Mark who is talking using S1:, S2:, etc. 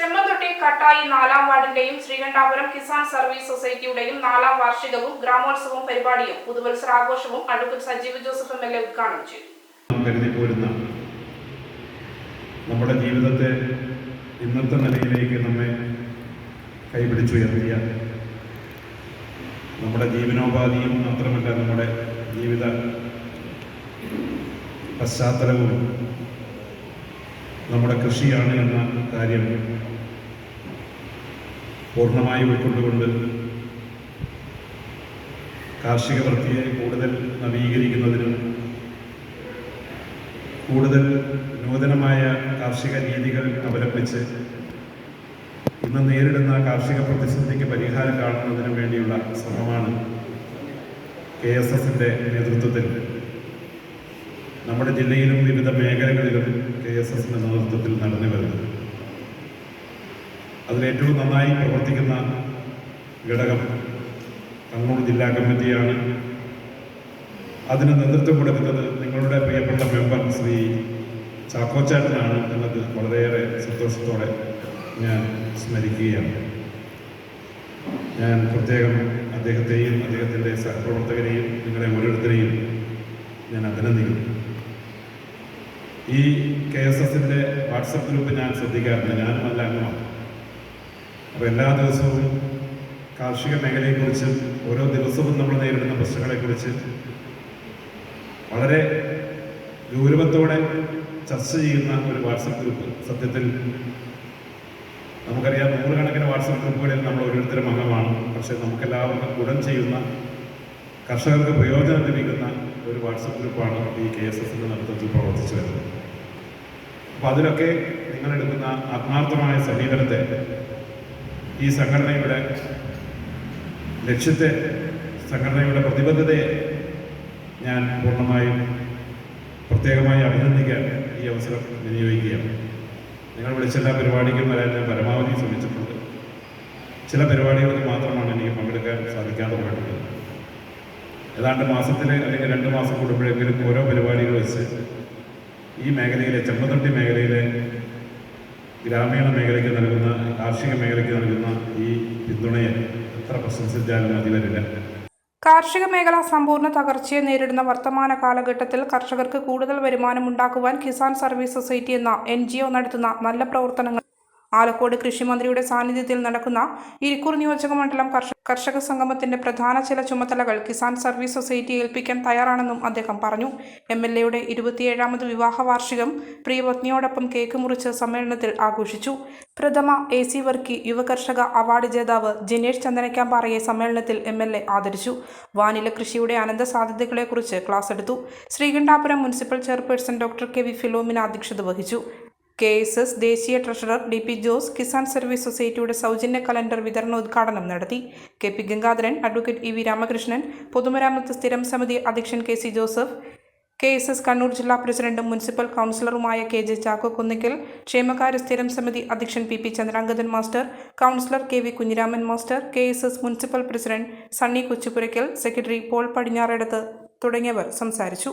S1: ചെമ്മന്തൊട്ടി കട്ടായി നാലാം വാർഡിന്റെയും ശ്രീകണ്ഠാപുരം കിസാൻ സർവീസ് സൊസൈറ്റിയുടെയും നാലാം വാർഷികവും ഗ്രാമോത്സവവും പരിപാടിയും പുതുവത്സരാഘോഷവും advocate Sajeev Joseph M L A ഉദ്ഘാടനം ചെയ്തു.
S2: നമ്മുടെ ജീവിതത്തെ ഇന്നത്തെ നിലയിലേക്ക് നമ്മെ കൈപിടിച്ചുയർത്തിയ നമ്മുടെ ജീവനോപാധിയും മാത്രമല്ല നമ്മുടെ ജീവിത പശ്ചാത്തലവും നമ്മുടെ കൃഷിയാണ് എന്ന കാര്യം പൂർണമായി ഉൾക്കൊണ്ടുകൊണ്ട് കാർഷിക വൃത്തിയെ കൂടുതൽ നവീകരിക്കുന്നതിനും കൂടുതൽ നൂതനമായ കാർഷിക രീതികൾ അവലംബിച്ച് ഇന്ന് നേരിടുന്ന കാർഷിക പ്രതിസന്ധിക്ക് പരിഹാരം കാണുന്നതിന് വേണ്ടിയുള്ള ശ്രമമാണ് കെ എസ് എസിന്റെ നേതൃത്വത്തിൽ. നമ്മുടെ ജില്ലയിലും വിവിധ മേഖലകളിലും കെ എസ് എസിന്റെ നേതൃത്വത്തിൽ നടന്നു വരുന്നത് അതിലേറ്റവും നന്നായി പ്രവർത്തിക്കുന്ന ഘടകം കണ്ണൂർ ജില്ലാ കമ്മിറ്റിയാണ്. അതിന് നേതൃത്വം കൊടുക്കുന്നത് നിങ്ങളുടെ പ്രിയപ്പെട്ട മെമ്പർ ശ്രീ ചാക്കോച്ചാട്ടനാണ് എന്നത് വളരെയേറെ സന്തോഷത്തോടെ ഞാൻ സ്മരിക്കുകയാണ്. ഞാൻ പ്രത്യേകം അദ്ദേഹത്തെയും അദ്ദേഹത്തിന്റെ സഹപ്രവർത്തകരെയും നിങ്ങളെ ഓരോരുത്തരെയും ഞാൻ അഭിനന്ദിക്കുന്നു. ഈ കെ എസ് എസിന്റെ വാട്സപ്പ് ഗ്രൂപ്പ് ഞാൻ ശ്രദ്ധിക്കാറുണ്ട് ഞാനും നല്ല അംഗമാണ് അപ്പോൾ എല്ലാ ദിവസവും കാർഷിക മേഖലയെക്കുറിച്ചും ഓരോ ദിവസവും നമ്മൾ നേരിടുന്ന പ്രശ്നങ്ങളെക്കുറിച്ച് വളരെ ഗൗരവത്തോടെ ചർച്ച ചെയ്യുന്ന ഒരു വാട്സപ്പ് ഗ്രൂപ്പ്. സത്യത്തിൽ നമുക്കറിയാം നൂറുകണക്കിന് വാട്സപ്പ് ഗ്രൂപ്പുകളിൽ നമ്മൾ ഓരോരുത്തരും അംഗമാണ്. പക്ഷേ നമുക്കെല്ലാവർക്കും ഗുണം ചെയ്യുന്ന കർഷകർക്ക് പ്രയോജനം ലഭിക്കുന്ന ഒരു വാട്സപ്പ് ഗ്രൂപ്പാണ് ഈ കെ എസ് എസിന്റെ നേതൃത്വത്തിൽ പ്രവർത്തിച്ചു വരുന്നത്. അപ്പോൾ അതിലൊക്കെ നിങ്ങളെടുക്കുന്ന ആത്മാർത്ഥമായ സമീപനത്തെ ഈ സംഘടനയുടെ ലക്ഷ്യത്തെ സംഘടനയുടെ പ്രതിബദ്ധതയെ ഞാൻ പൂർണമായും പ്രത്യേകമായി അഭിനന്ദിക്കാൻ ഈ അവസരം വിനിയോഗിക്കുകയാണ്. നിങ്ങൾ വിളിച്ചെല്ലാ പരിപാടിക്കും വരാൻ ഞാൻ പരമാവധി ശ്രമിച്ചിട്ടുണ്ട്. ചില പരിപാടികൾക്ക് മാത്രമാണ് എനിക്ക് പങ്കെടുക്കാൻ സാധിക്കാതെ പോയിട്ടുള്ളത്. ഏതാണ്ട് മാസത്തിൽ അല്ലെങ്കിൽ രണ്ട് മാസം കൂടുമ്പോഴെങ്കിലും ഓരോ പരിപാടികൾ വെച്ച് ഈ മേഖലയിലെ ചെമ്മതൊട്ടി മേഖലയിലെ ഗ്രാമീണ മേഖലയ്ക്ക് നൽകുന്ന കാർഷിക മേഖലയ്ക്ക് നൽകുന്ന ഈ പിന്തുണയെ എത്ര പ്രശംസിച്ചാലും മതി വരില്ല.
S1: കാർഷിക മേഖല സമ്പൂർണ തകർച്ചയെ നേരിടുന്ന വർത്തമാന കാലഘട്ടത്തിൽ കർഷകർക്ക് കൂടുതൽ വരുമാനം ഉണ്ടാക്കുവാൻ കിസാൻ സർവീസ് സൊസൈറ്റി എന്ന എൻ നടത്തുന്ന നല്ല പ്രവർത്തനങ്ങൾ ആലക്കോട് കൃഷിമന്ത്രിയുടെ സാന്നിധ്യത്തിൽ നടക്കുന്ന ഇരിക്കൂർ നിയോജക മണ്ഡലം കർഷക സംഗമത്തിന്റെ പ്രധാന ചില ചുമതലകൾ കിസാൻ സർവീസ് സൊസൈറ്റി ഏൽപ്പിക്കാൻ തയ്യാറാണെന്നും അദ്ദേഹം പറഞ്ഞു. എം എൽ എയുടെ ഇരുപത്തിയേഴാമത് വിവാഹ വാർഷികം പ്രിയപത്നിയോടൊപ്പം കേക്ക് മുറിച്ച് സമ്മേളനത്തിൽ ആഘോഷിച്ചു. പ്രഥമ എ സി വർക്കി യുവകർഷക അവാർഡ് ജേതാവ് ജിനേഷ് ചന്ദനക്കാമ്പാറയെ സമ്മേളനത്തിൽ എം എൽ എ ആദരിച്ചു. വാനില കൃഷിയുടെ അനന്ത സാധ്യതകളെക്കുറിച്ച് ക്ലാസ് എടുത്തു. Sreekandapuram municipal chairperson doctor K V Philomina അധ്യക്ഷത വഹിച്ചു. കെ എസ് എസ് ദേശീയ treasurer D P Jose Kisan service സൊസൈറ്റിയുടെ സൗജന്യ കലണ്ടർ വിതരണ ഉദ്ഘാടനം നടത്തി. K P Gangadharan advocate E V Ramakrishnan പൊതുമരാമത്ത് സ്ഥിരം സമിതി അധ്യക്ഷൻ K C Joseph K S S Kannur ജില്ലാ പ്രസിഡന്റും municipal കൗൺസിലറുമായ K J Chacko Kunnickal ക്ഷേമകാര്യ സ്ഥിരം സമിതി അധ്യക്ഷൻ P P Chandrangadhan master councillor K V Kunhiraman master K S S municipal president Sunny Kochupurackal secretary Paul Padinjaredathu തുടങ്ങിയവർ സംസാരിച്ചു.